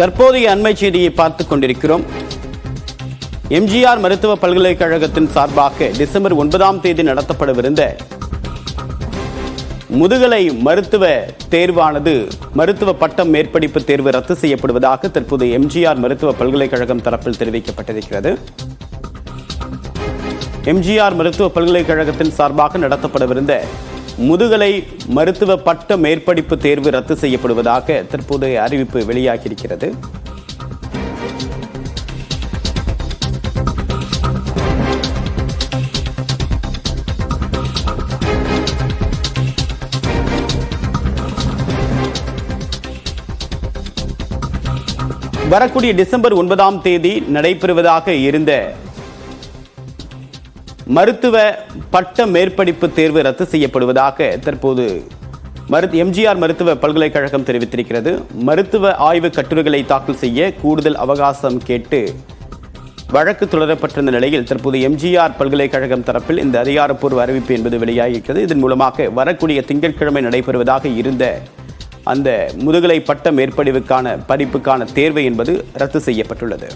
தற்போதைய அண்மை செய்தியை பார்த்துக் கொண்டிருக்கிறோம். எம்ஜிஆர் மருத்துவ பல்கலைக்கழகத்தின் சார்பாக டிசம்பர் ஒன்பதாம் தேதி நடத்தப்படவிருந்த முதுகலை மருத்துவ தேர்வானது மருத்துவ பட்டம் மேற்படிப்பு தேர்வு ரத்து செய்யப்படுவதாக தற்போது எம்ஜிஆர் மருத்துவ பல்கலைக்கழகம் தரப்பில் தெரிவிக்கப்பட்டிருக்கிறது. எம்ஜிஆர் மருத்துவ பல்கலைக்கழகத்தின் சார்பாக நடத்தப்படவிருந்த முதுகலை மருத்துவ பட்ட மேற்படிப்பு தேர்வு ரத்து செய்யப்படுவதாக தற்போதைய அறிவிப்பு வெளியாகியிருக்கிறது. வரக்கூடிய டிசம்பர் ஒன்பதாம் தேதி நடைபெறுவதாக இருந்த மருத்துவ பட்ட மேற்படிப்பு தேர்வு ரத்து செய்யப்படுவதாக தற்போது மருத்து எம்ஜிஆர் மருத்துவ பல்கலைக்கழகம் தெரிவித்திருக்கிறது. மருத்துவ ஆய்வு கட்டுரைகளை தாக்கல் செய்ய கூடுதல் அவகாசம் கேட்டு வழக்கு தொடரப்பட்டிருந்த நிலையில் தற்போது எம்ஜிஆர் பல்கலைக்கழகம் தரப்பில் இந்த அதிகாரப்பூர்வ அறிவிப்பு என்பது வெளியாகியிருக்கிறது. இதன் மூலமாக வரக்கூடிய திங்கட்கிழமை நடைபெறுவதாக இருந்த அந்த முதுகலை பட்ட மேற்படிவுக்கான படிப்புக்கான தேர்வு என்பது ரத்து செய்யப்பட்டுள்ளது.